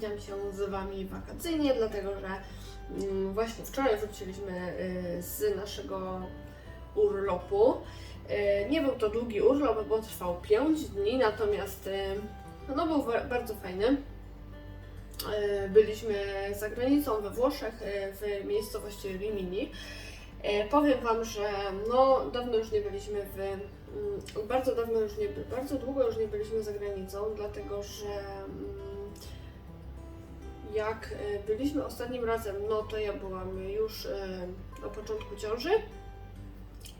witam się z Wami wakacyjnie, dlatego że mm, właśnie wczoraj wróciliśmy y, z naszego urlopu. Y, Nie był to długi urlop, bo trwał 5 dni, natomiast y, no był bardzo fajny. Byliśmy za granicą we Włoszech, w miejscowości Rimini. Powiem Wam, że no dawno już nie byliśmy w mm, bardzo dawno już nie, bardzo długo już nie byliśmy za granicą, dlatego że mm, jak e, byliśmy ostatnim razem, no to ja byłam już e, na początku ciąży,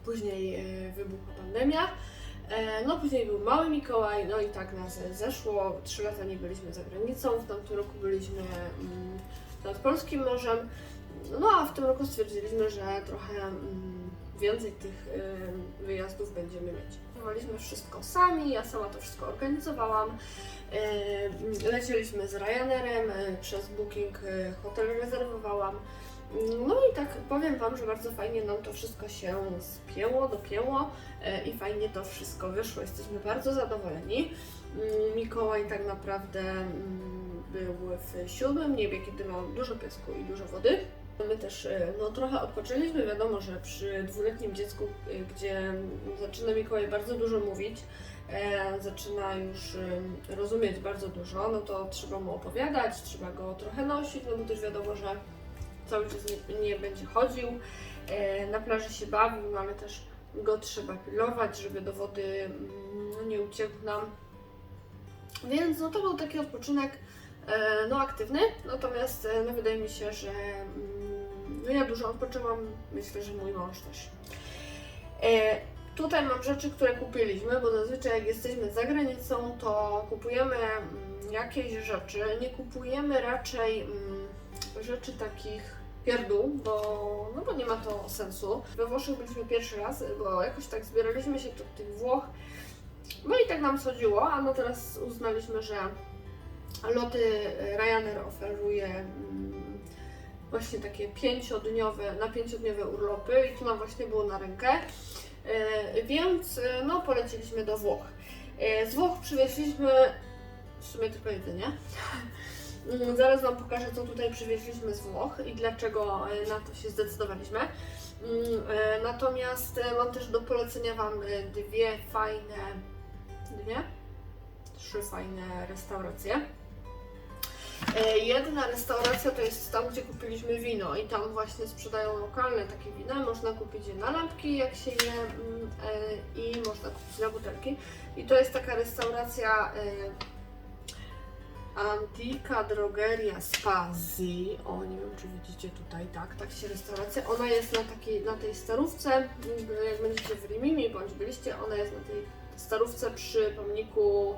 później e, wybuchła pandemia, no później był mały Mikołaj, no i tak nas zeszło, trzy lata nie byliśmy za granicą, w tamtym roku byliśmy mm, nad Polskim Morzem, no a w tym roku stwierdziliśmy, że trochę mm, więcej tych wyjazdów będziemy mieć. Planowaliśmy wszystko sami, ja sama to wszystko organizowałam. Y, Lecieliśmy z Ryanerem, y, przez Booking y, hotel rezerwowałam. Mm, No i tak powiem Wam, że bardzo fajnie nam to wszystko się spięło, dopięło i fajnie to wszystko wyszło. Jesteśmy bardzo zadowoleni. Mm, Mikołaj tak naprawdę mm, był w siódmym niebie, kiedy miał dużo piasku i dużo wody. My też e, no, trochę odpoczęliśmy. Wiadomo, że przy dwuletnim dziecku, e, gdzie zaczyna Mikołaj bardzo dużo mówić, e, zaczyna już e, rozumieć bardzo dużo, no to trzeba mu opowiadać, trzeba go trochę nosić, no bo też wiadomo, że cały czas nie, nie będzie chodził, e, na plaży się bawił, no ale też go trzeba pilować, żeby do wody mm, no, nie uciekł nam. Więc no to był taki odpoczynek no, aktywny, natomiast no, wydaje mi się, że mm, no, ja dużo odpoczęłam, myślę, że mój mąż też. E, tutaj mam rzeczy, które kupiliśmy, bo zazwyczaj jak jesteśmy za granicą, to kupujemy mm, jakieś rzeczy, nie kupujemy raczej mm, rzeczy takich pierdół, bo, no bo nie ma to sensu. We Włoszech byliśmy pierwszy raz, bo jakoś tak zbieraliśmy się do tych Włoch, no i tak nam chodziło, a no teraz uznaliśmy, że loty Ryanair oferuje mm, właśnie takie pięciodniowe, na pięciodniowe urlopy i to nam właśnie było na rękę, E, więc e, no poleciliśmy do Włoch. E, Z Włoch przywieźliśmy w sumie tylko jedzenie. Mm, Zaraz Wam pokażę, co tutaj przywieźliśmy z Włoch i dlaczego na to się zdecydowaliśmy. Mm, Natomiast mam też do polecenia Wam dwie fajne, dwie? Trzy fajne restauracje. E, Jedna restauracja to jest tam, gdzie kupiliśmy wino i tam właśnie sprzedają lokalne takie wina. Można kupić je na lampki, jak się je mm, e, i można kupić na butelki. I to jest taka restauracja e, Antica Drogeria Spazi. O, nie wiem czy widzicie tutaj, tak, tak się restauracja. Ona jest na takiej, na tej starówce, mm, jak będziecie w Rimini bądź byliście, ona jest na tej starówce przy pomniku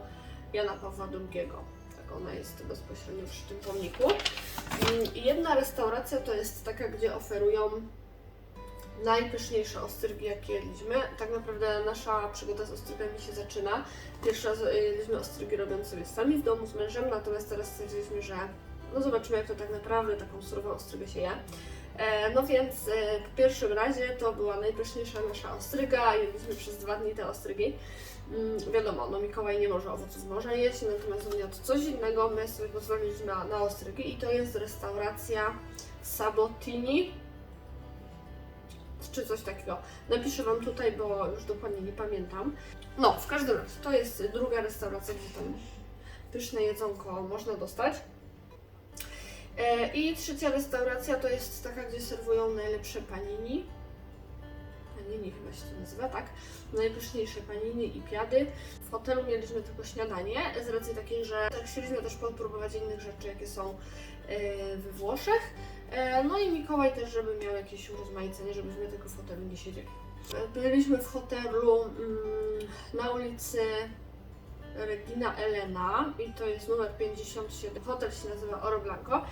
Jana Pawła II. Ona jest bezpośrednio przy tym pomniku. Mm, Jedna restauracja to jest taka, gdzie oferują najpyszniejsze ostrygi, jakie jedliśmy. Tak naprawdę nasza przygoda z ostrygami się zaczyna. Pierwszy raz e, jedliśmy ostrygi robiąc sobie sami w domu z mężem, natomiast teraz stwierdziliśmy, że no zobaczymy jak to tak naprawdę taką surową ostrygę się je. E, no więc e, w pierwszym razie to była najpyszniejsza nasza ostryga, jedliśmy przez dwa dni te ostrygi. Mm, wiadomo, no Mikołaj nie może owoców morza jeść, natomiast on jadł coś innego, my sobie pozwoliliśmy na, na ostrygi i to jest restauracja Sabotini czy coś takiego. Napiszę Wam tutaj, bo już dokładnie nie pamiętam. No, w każdym razie, to jest druga restauracja, gdzie tam pyszne jedzonko można dostać. E, I trzecia restauracja to jest taka, gdzie serwują najlepsze panini. Panini chyba się to nazywa, tak? Najpyszniejsze panini i piady. W hotelu mieliśmy tylko śniadanie, z racji takiej, że tak chcieliśmy też popróbować innych rzeczy, jakie są e, we Włoszech. E, No i Mikołaj też, żeby miał jakieś urozmaicenie, żebyśmy tylko w hotelu nie siedzieli. Byliśmy w hotelu mm, na ulicy Regina Elena i to jest numer 57. Hotel się nazywa Oro Blanco.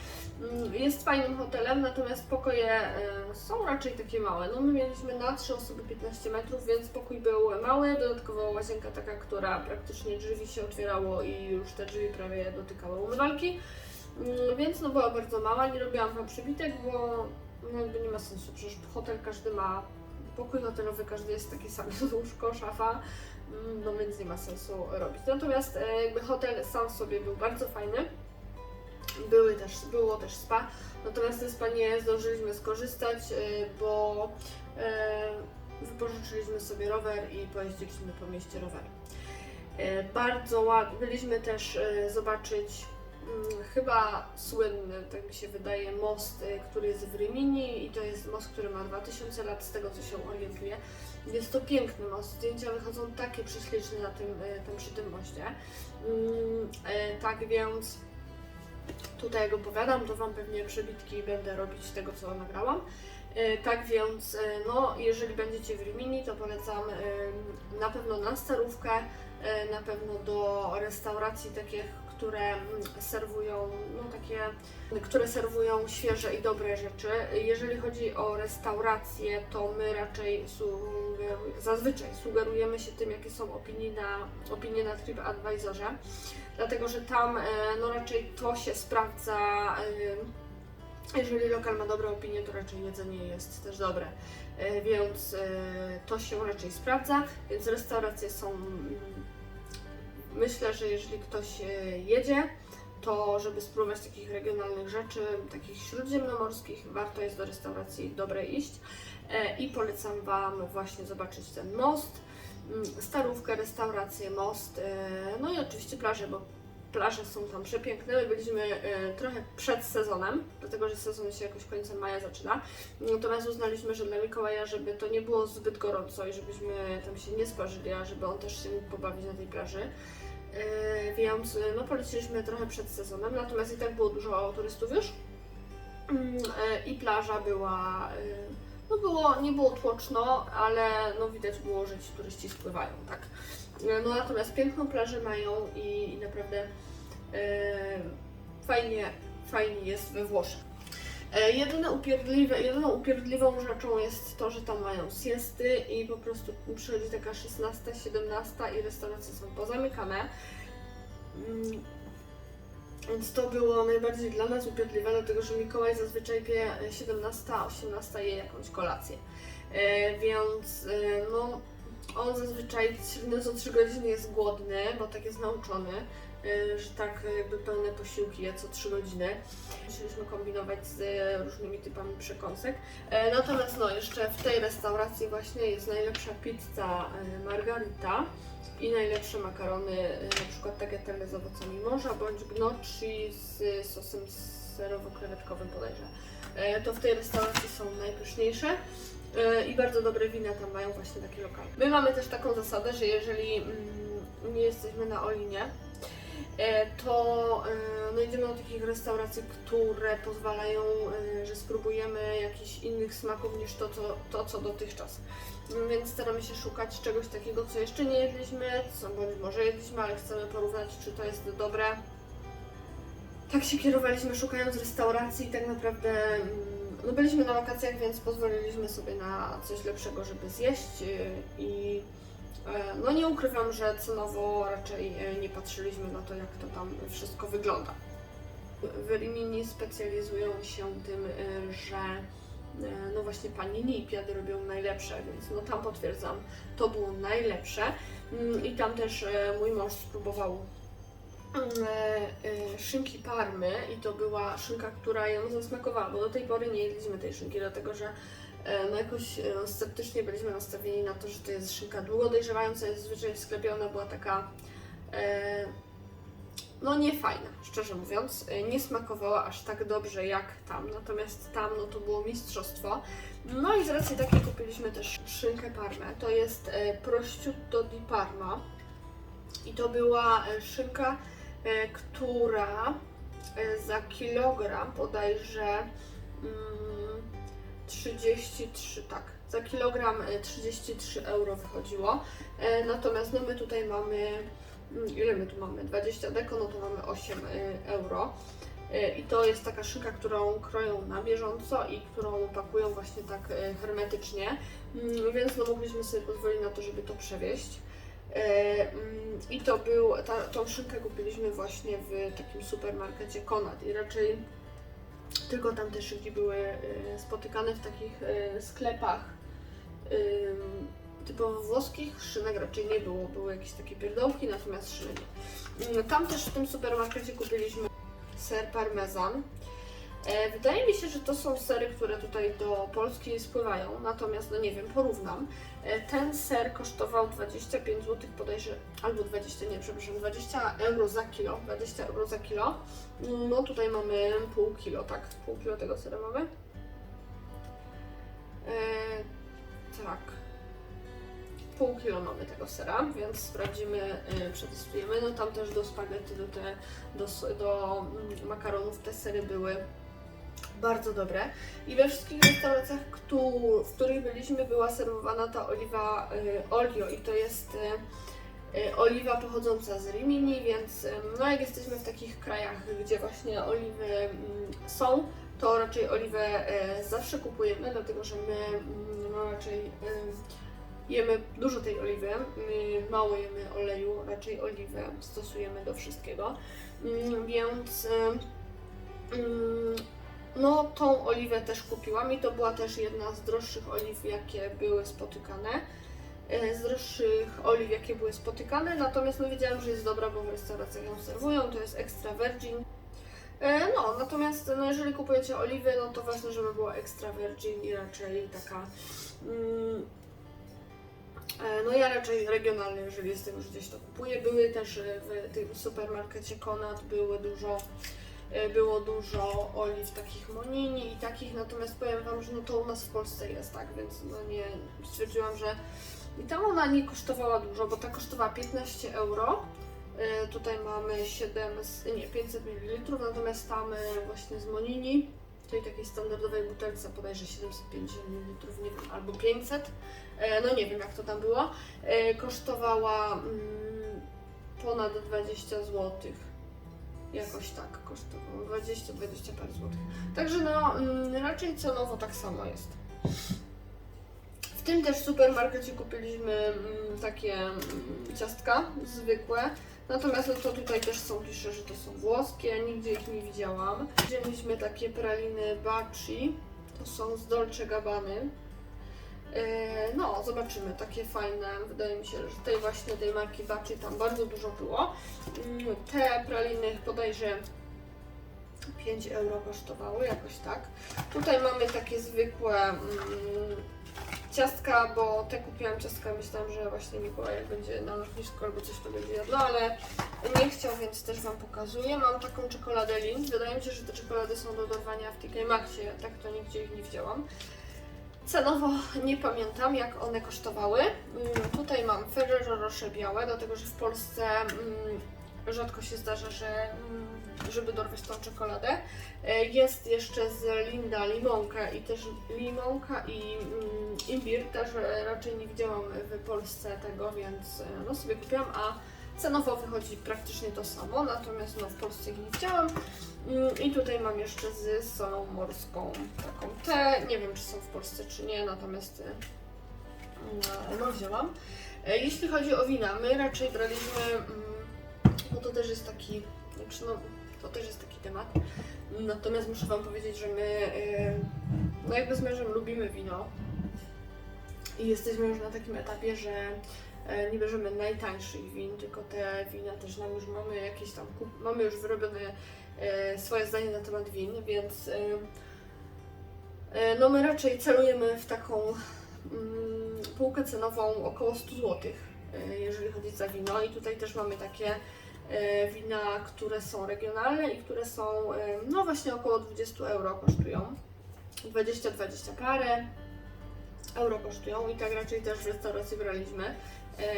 Mm, Jest fajnym hotelem, natomiast pokoje e, są raczej takie małe. No my mieliśmy na 3 osoby 15 metrów, więc pokój był mały, dodatkowo łazienka taka, która praktycznie drzwi się otwierało i już te drzwi prawie dotykały umywalki. Mm, Więc no była bardzo mała, nie robiłam wam przybitek, bo no jakby nie ma sensu, przecież hotel każdy ma, pokój hotelowy każdy jest taki sam, łóżko, szafa, mm, no więc nie ma sensu robić. Natomiast e, jakby hotel sam sobie był bardzo fajny. były też, było też spa, natomiast ze spa nie zdążyliśmy skorzystać, y, bo y, wypożyczyliśmy sobie rower i pojeździliśmy po mieście rowerem. Bardzo ładnie, byliśmy też zobaczyć chyba słynny, tak mi się wydaje, most, y, który jest w Rymini i to jest most, który ma 2000 lat, z tego co się orientuję. Jest to piękny most, zdjęcia wychodzą takie prześliczne na tym, y, tam przy tym moście. Mm, y, Tak więc tutaj jak opowiadam, to Wam pewnie przebitki będę robić tego, co nagrałam. Tak więc, no, jeżeli będziecie w Rimini, to polecam na pewno na starówkę, na pewno do restauracji takich, które serwują, no takie, które serwują świeże i dobre rzeczy. Jeżeli chodzi o restauracje, to my raczej sugeru- zazwyczaj sugerujemy się tym, jakie są opinie na, opinie na TripAdvisorze, dlatego że tam e, no raczej to się sprawdza. e, jeżeli lokal ma dobre opinie, to raczej jedzenie jest też dobre, E, więc to się raczej sprawdza. Więc restauracje są. Myślę, że jeżeli ktoś e, jedzie, to żeby spróbować takich regionalnych rzeczy, takich śródziemnomorskich, warto jest do restauracji dobrej iść. E, I polecam Wam właśnie zobaczyć ten most, mm, starówkę, restaurację, most, e, no i oczywiście plażę, bo plaże są tam przepiękne. My byliśmy e, trochę przed sezonem, dlatego że sezon się jakoś końcem maja zaczyna. Natomiast uznaliśmy, że dla Mikołaja, żeby to nie było zbyt gorąco i żebyśmy tam się nie sparzyli, a żeby on też się mógł pobawić na tej plaży. E, Więc e, no, poleciliśmy trochę przed sezonem, natomiast i tak było dużo turystów już. Mm, I plaża była, no było, nie było tłoczno, ale no widać było, że ci turyści spływają, tak. E, No natomiast piękną plażę mają i, i naprawdę e, fajnie, fajnie jest we Włoszech. E, jedyne upierdliwe, jedyną upierdliwą rzeczą jest to, że tam mają siesty i po prostu przychodzi taka 16, 17 i restauracje są pozamykane. Mm, Więc to było najbardziej dla nas upierdliwe, dlatego że Mikołaj zazwyczaj pije 17, 18 je jakąś kolację. E, więc no, on zazwyczaj średnio co 3 godziny jest głodny, bo tak jest nauczony, e, że tak jakby pełne posiłki je co 3 godziny. Musieliśmy kombinować z różnymi typami przekąsek. E, Natomiast no, jeszcze w tej restauracji właśnie jest najlepsza pizza e, margarita i najlepsze makarony, na przykład tagliatelle z owocami morza bądź gnocchi z sosem serowo-krewetkowym bodajże. To w tej restauracji są najpyszniejsze. E, I bardzo dobre wina tam mają właśnie takie lokale. My mamy też taką zasadę, że jeżeli mm, nie jesteśmy na Olinie, e, to e, no idziemy do takich restauracji, które pozwalają, że spróbujemy jakichś innych smaków niż to, co, to, co dotychczas. Mm, Więc staramy się szukać czegoś takiego, co jeszcze nie jedliśmy, co bądź może jedliśmy, ale chcemy porównać, czy to jest dobre. Tak się kierowaliśmy szukając restauracji i tak naprawdę mm, no byliśmy na wakacjach, więc pozwoliliśmy sobie na coś lepszego, żeby zjeść yy, i e, no nie ukrywam, że cenowo raczej e, nie patrzyliśmy na to, jak to tam wszystko wygląda. W Rimini specjalizują się tym, e, że no właśnie panini i piady robią najlepsze, więc no tam potwierdzam, to było najlepsze. Mm, I tam też mój mąż spróbował szynki parmy i to była szynka, która ją zasmakowała, bo do tej pory nie jedliśmy tej szynki, dlatego że e, no jakoś e, sceptycznie byliśmy nastawieni na to, że to jest szynka długo dojrzewająca, jest zwyczaj w sklepie, ona była taka e, no niefajna, szczerze mówiąc. E, Nie smakowała aż tak dobrze jak tam, natomiast tam no to było mistrzostwo. No i z racji takiej kupiliśmy też szynkę parmę. To jest e, prosciutto di Parma i to była e, szynka, e, która e, za kilogram bodajże mm, 33, tak, za kilogram e, 33 euro wychodziło. E, Natomiast no my tutaj mamy, mm, ile my tu mamy? 20 deko, no to mamy 8 e, euro. E, I to jest taka szynka, którą kroją na bieżąco i którą pakują właśnie tak e, hermetycznie, Mm, więc no mogliśmy sobie pozwolić na to, żeby to przewieźć. E, mm, I to był, ta, tą szynkę kupiliśmy właśnie w takim supermarkecie Konad i raczej tylko tam te szynki były e, spotykane w takich e, sklepach typowo włoskich. Szynek raczej nie było, były jakieś takie pierdołki, natomiast szyny nie. Mm, Tam też w tym supermarkecie kupiliśmy ser parmezan. E, Wydaje mi się, że to są sery, które tutaj do Polski spływają, natomiast no nie wiem, porównam. E, Ten ser kosztował 25 zł bodajże, albo 20, nie, przepraszam, 20 euro za kilo, 20 euro za kilo. No tutaj mamy pół kilo, tak, pół kilo tego sera mamy. E, tak. Pół kilo mamy tego sera, więc sprawdzimy, e, przetestujemy. No tam też do spaghetti, do, te, do, do mm, makaronów te sery były bardzo dobre. I we wszystkich restauracjach, w których byliśmy, była serwowana ta oliwa y, olio. I to jest y, y, oliwa pochodząca z Rimini, więc no jak jesteśmy w takich krajach, gdzie właśnie oliwy mm, są, to raczej oliwę zawsze kupujemy, dlatego że my mm, no, raczej jemy dużo tej oliwy, mało jemy oleju, raczej oliwę stosujemy do wszystkiego, Mm, więc no, tą oliwę też kupiłam i to była też jedna z droższych oliw, jakie były spotykane. E, Z droższych oliw, jakie były spotykane, natomiast no wiedziałam, że jest dobra, bo w restauracjach ją serwują, to jest extra virgin. E, No, natomiast no, jeżeli kupujecie oliwy, no to ważne, żeby była extra virgin i raczej taka. Mm, e, no ja raczej regionalne, jeżeli jestem już gdzieś to kupuję. Były też w tym supermarkecie Konad, były dużo było dużo oliw takich monini i takich, natomiast powiem Wam, że no to u nas w Polsce jest, tak, więc no nie, stwierdziłam, że i tam ona nie kosztowała dużo, bo ta kosztowała 15 euro, E, tutaj mamy 7, z- nie, 500 ml, natomiast tam e, właśnie z monini, tej takiej standardowej butelce bodajże 750 ml, nie wiem, albo 500, e, no nie wiem jak to tam było, e, kosztowała mm, ponad 20 złotych. Jakoś tak kosztowało 20-20 parę złotych. Także no mm, raczej cenowo tak samo jest. W tym też supermarkecie kupiliśmy mm, takie mm, ciastka zwykłe. Natomiast no to tutaj też są, pisze, że to są włoskie, nigdzie ich nie widziałam. Wzięliśmy takie praliny Baci, to są z Dolce Gabbany. E, No, zobaczymy, takie fajne. Wydaje mi się, że tej właśnie tej marki Baci tam bardzo dużo było. Mm, Te praliny bodajże 5 euro kosztowały, jakoś tak. Tutaj mamy takie zwykłe mm, ciastka, bo te kupiłam ciastka, myślałam, że właśnie Mikołaj będzie na lotnisku albo coś to będzie jadło, ale nie chciał, więc też Wam pokazuję. Mam taką czekoladę Lindt. Wydaje mi się, że te czekolady są do dorwania w TK Maxie, tak to nigdzie ich nie widziałam. Cenowo nie pamiętam, jak one kosztowały. Mm, Tutaj mam Ferrero Rocher białe, dlatego że w Polsce mm, rzadko się zdarza, że, mm, żeby dorwać tą czekoladę. E, Jest jeszcze z Linda limonka i też limonka i imbir. Też raczej nie widziałam w Polsce tego, więc e, no sobie kupiłam, a cenowo wychodzi praktycznie to samo, natomiast no w Polsce ich nie widziałam. Mm, I tutaj mam jeszcze z solą morską taką T. Nie wiem, czy są w Polsce, czy nie, natomiast e, no, wzięłam. E, Jeśli chodzi o wina, my raczej braliśmy, mm, bo to też jest taki, znaczy no, to też jest taki temat. Natomiast muszę Wam powiedzieć, że my, e, no jakby z mężem lubimy wino i jesteśmy już na takim etapie, że nie bierzemy najtańszych win, tylko te wina też nam już mamy jakieś tam, mamy już wyrobione e, swoje zdanie na temat win, więc e, e, no my raczej celujemy w taką mm, półkę cenową około 100 zł, e, jeżeli chodzi za wino i tutaj też mamy takie e, wina, które są regionalne i które są e, no właśnie około 20 euro kosztują. 20-20 parę euro kosztują i tak raczej też w restauracji braliśmy, e,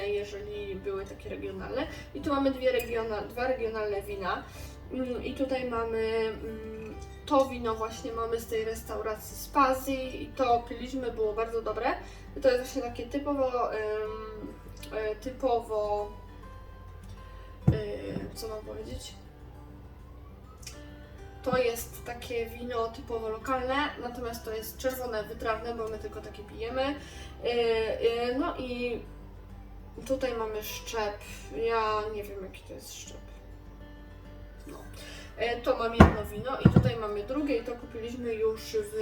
jeżeli były takie regionalne. I tu mamy dwie regiona, dwa regionalne wina. Mm, I tutaj mamy mm, to wino właśnie mamy z tej restauracji z Pazji i to piliśmy, było bardzo dobre. To jest właśnie takie typowo, e, typowo, y, co mam powiedzieć? To jest takie wino typowo lokalne, natomiast to jest czerwone, wytrawne, bo my tylko takie pijemy. No i tutaj mamy szczep. Ja nie wiem jaki to jest szczep. No. Yy, To mam jedno wino i tutaj mamy drugie i to kupiliśmy już w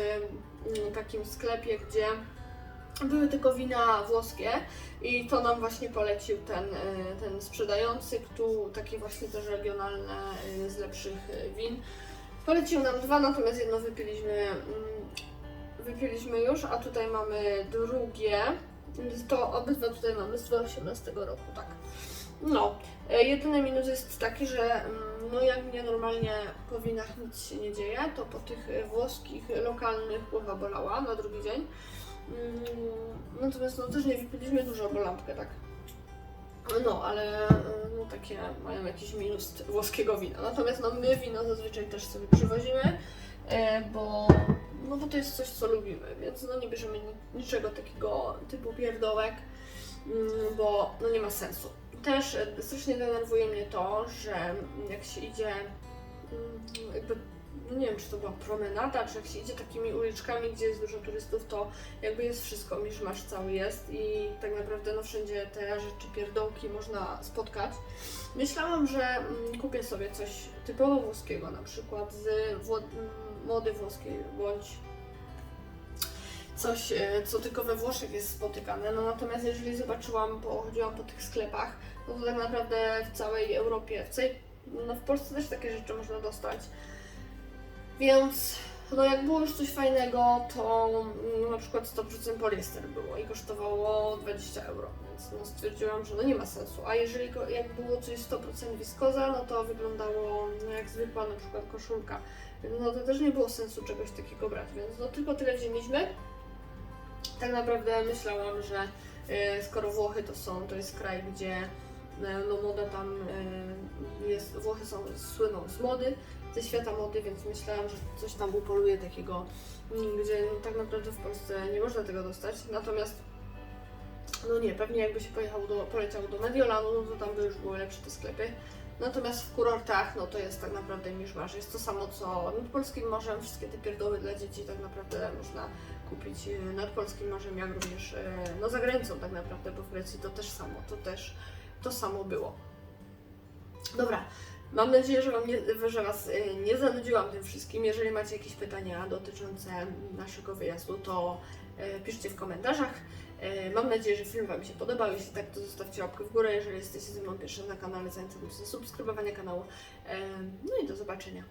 mm, takim sklepie, gdzie były tylko wina włoskie i to nam właśnie polecił ten, e, ten sprzedający, kto, takie właśnie też regionalne e, z lepszych e, win. Polecił nam dwa, natomiast jedno wypiliśmy, mm, wypiliśmy już, a tutaj mamy drugie. To obydwa tutaj mamy z 2018 roku, tak. No, e, jedyny minus jest taki, że mm, no jak mnie normalnie po winach nic się nie dzieje, to po tych e, włoskich, lokalnych głowa bolała na drugi dzień. Mm, Natomiast no też nie wypiliśmy dużo, bo lampkę tak. No, ale e, no, takie mają jakiś minus włoskiego wina. Natomiast no, my wino zazwyczaj też sobie przywozimy, bo, no, bo to jest coś, co lubimy, więc no, nie bierzemy ni- niczego takiego typu pierdołek, mm, bo no, nie ma sensu. Też e, strasznie denerwuje mnie to, że jak się idzie mm, jakby no nie wiem, czy to była promenada, czy jak się idzie takimi uliczkami, gdzie jest dużo turystów, to jakby jest wszystko, miszmasz cały jest i tak naprawdę no wszędzie te rzeczy, pierdołki można spotkać. Myślałam, że mm, kupię sobie coś typowo włoskiego, na przykład z wło- mm, mody włoskiej, bądź coś, e, co tylko we Włoszech jest spotykane. No natomiast jeżeli zobaczyłam, pochodziłam po tych sklepach, no to tak naprawdę w całej Europie, w całej, no w Polsce też takie rzeczy można dostać. Więc no jak było już coś fajnego, to mm, na przykład 100% poliester było i kosztowało 20 euro, więc no stwierdziłam, że no nie ma sensu. A jeżeli jak było coś 100% wiskoza, no to wyglądało no jak zwykła na przykład koszulka. No to też nie było sensu czegoś takiego brać, więc no tylko tyle wzięliśmy. Tak naprawdę myślałam, że e, skoro Włochy to są, to jest kraj, gdzie e, no moda tam e, jest, Włochy są, słyną z mody, ze świata mody, więc myślałam, że coś tam upoluje takiego, mm, gdzie tak naprawdę w Polsce nie można tego dostać. Natomiast no nie, pewnie jakby się pojechało do, poleciało do Mediolanu, no to tam by już były lepsze te sklepy. Natomiast w kurortach, no to jest tak naprawdę miszmasz. Jest to samo co nad Polskim Morzem, wszystkie te pierdoły dla dzieci tak naprawdę można kupić e, nad Polskim Morzem, jak również e, no za granicą tak naprawdę, bo w Grecji to też samo, to też to samo było. Dobra, Mam nadzieję, że, wam nie, że Was y, nie zanudziłam tym wszystkim. Jeżeli macie jakieś pytania dotyczące naszego wyjazdu, to piszcie w komentarzach. Y, Mam nadzieję, że film Wam się podobał. Jeśli tak, to zostawcie łapkę w górę. Jeżeli jesteście ze mną pierwszym na kanale, zachęcam do subskrybowania kanału. Y, No i do zobaczenia.